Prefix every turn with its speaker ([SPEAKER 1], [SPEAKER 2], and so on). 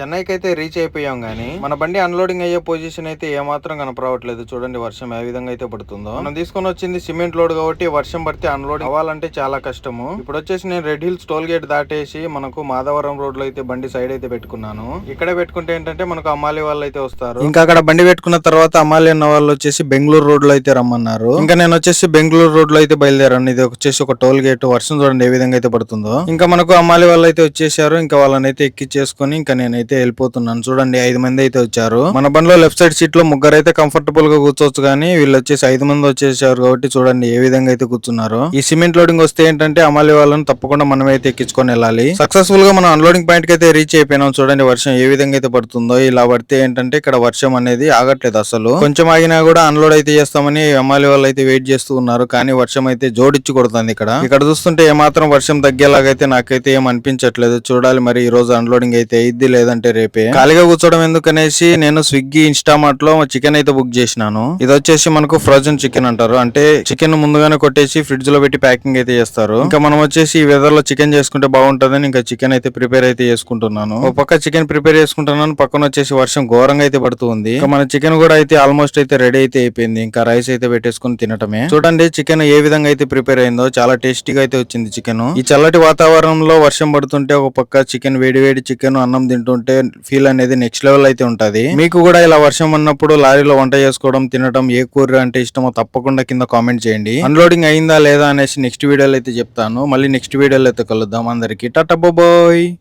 [SPEAKER 1] చెన్నైకి అయితే రీచ్ అయిపోయాం గానీ మన బండి అన్లోడింగ్ అయ్యే పొజిషన్ అయితే ఏమాత్రం కనపడవట్లేదు. చూడండి వర్షం ఏ విధంగా అయితే పడుతుందో. మనం తీసుకొని వచ్చింది సిమెంట్ లోడ్ కాబట్టి వర్షం పడితే అన్లోడింగ్ అవ్వాలంటే చాలా కష్టము. ఇప్పుడు వచ్చేసి నేను రెడ్ హిల్స్ టోల్ గేట్ దాటేసి మనకు మాధవరం రోడ్లో అయితే బండి సైడ్ అయితే పెట్టుకున్నాను. ఇక్కడే పెట్టుకుంటే ఏంటంటే మనకు అమ్మాలి వాళ్ళు అయితే వస్తారు. ఇంకా అక్కడ బండి పెట్టుకున్న తర్వాత అమ్మాలి అన్న వాళ్ళు వచ్చేసి బెంగళూరు రోడ్లో అయితే రమ్మన్నారు. ఇంకా నేను వచ్చేసి బెంగళూరు రోడ్లో అయితే బయలుదేరాను. ఇది వచ్చేసి ఒక టోల్ గేట్ వర్షం చూడండి ఏ విధంగా అయితే పడుతుందో. ఇంకా మనకు అమ్మాలి వాళ్ళు అయితే వచ్చేసారు. ఇంకా వాళ్ళని అయితే ఎక్కిచ్చేసుకొని ఇంకా నేనైతే అయితే వెళ్ళిపోతున్నాను. చూడండి ఐదు మంది అయితే వచ్చారు. మన బండిలో లెఫ్ట్ సైడ్ సీట్లో ముగ్గురు అయితే కంఫర్టబుల్గా కూర్చోవచ్చు కానీ వీళ్ళు వచ్చేసి ఐదు మంది వచ్చేసారు కాబట్టి చూడండి ఏ విధంగా అయితే కూర్చున్నారు. ఈ సిమెంట్ లోడింగ్ వస్తే ఏంటంటే అమ్మాలి వాళ్ళని తప్పకుండా మనం అయితే ఎక్కించుకొని వెళ్ళాలి. సక్సెస్ఫుల్గా మనం అన్లోడింగ్ పాయింట్కి అయితే రీచ్ అయిపోయినాం. చూడండి వర్షం ఏ విధంగా అయితే పడుతుందో ఇలా పడితే ఏంటంటే ఇక్కడ వర్షం అనేది ఆగట్లేదు అసలు. కొంచెం ఆగినా కూడా అన్లోడ్ అయితే చేస్తామని అమ్మాలి వాళ్ళు అయితే వెయిట్ చేస్తూ ఉన్నారు. కానీ వర్షం అయితే జోడిచ్చి కొడుతుంది ఇక్కడ. ఇక్కడ చూస్తుంటే ఏమాత్రం వర్షం తగ్గేలాగైతే నాకైతే ఏం అనిపించట్లేదు. చూడాలి మరి ఈ రోజు అన్లోడింగ్ అయితే ఇద్ది లేదంటే రేపే. ఖాళీగా కూర్చోవడం ఎందుకనేసి నేను స్విగ్గీ ఇన్స్టామార్ట్లో చికెన్ అయితే బుక్ చేసినాను. ఇది వచ్చేసి మనకు ఫ్రోజన్ చికెన్ అంటారు. అంటే చికెన్ ముందుగానే కొట్టేసి ఫ్రిడ్జ్లో పెట్టి ప్యాకింగ్ అయితే చేస్తారు. ఇంకా మనం వచ్చేసి ఈ వెదర్లో చికెన్ చేసుకుంటే బాగుంటుందని ఇంకా చికెన్ అయితే ప్రిపేర్ అయితే చేసుకుంటున్నాను. ఒక పక్క చికెన్ ప్రిపేర్ చేసుకుంటున్నాను పక్కన వచ్చేసి వర్షం ఘోరంగా అయితే పడుతుంది ఇంకా మన చికెన్ కూడా అయితే ఆల్మోస్ట్ అయితే రెడీ అయితే అయిపోయింది. ఇంకా రైస్ అయితే పెట్టేసుకుని తినటమే. చూడండి చికెన్ ఏ విధంగా అయితే ప్రిపేర్ అయిందో చాలా టేస్టీగా అయితే వచ్చింది చికెన్. ఈ చల్లటి వాతావరణంలో వర్షం పడుతుంటే ఒక పక్క చికెన్ వేడి వేడి చికెన్ అన్నం తింటుంటే ఫీల్ అనేది నెక్స్ట్ లెవెల్ అయితే ఉంటది. మీకు కూడా ఇలా వర్షం ఉన్నప్పుడు లారీలో వంట చేసుకోవడం తినడం ఏ కూర అంటే ఇష్టమో తప్పకుండా కింద కామెంట్ చేయండి. అన్లోడింగ్ అయిందా లేదా అనేసి నెక్స్ట్ వీడియోలో అయితే చెప్తాను. మళ్ళీ నెక్స్ట్ వీడియోలో అయితే కలుద్దాం అందరికి. Tata bye.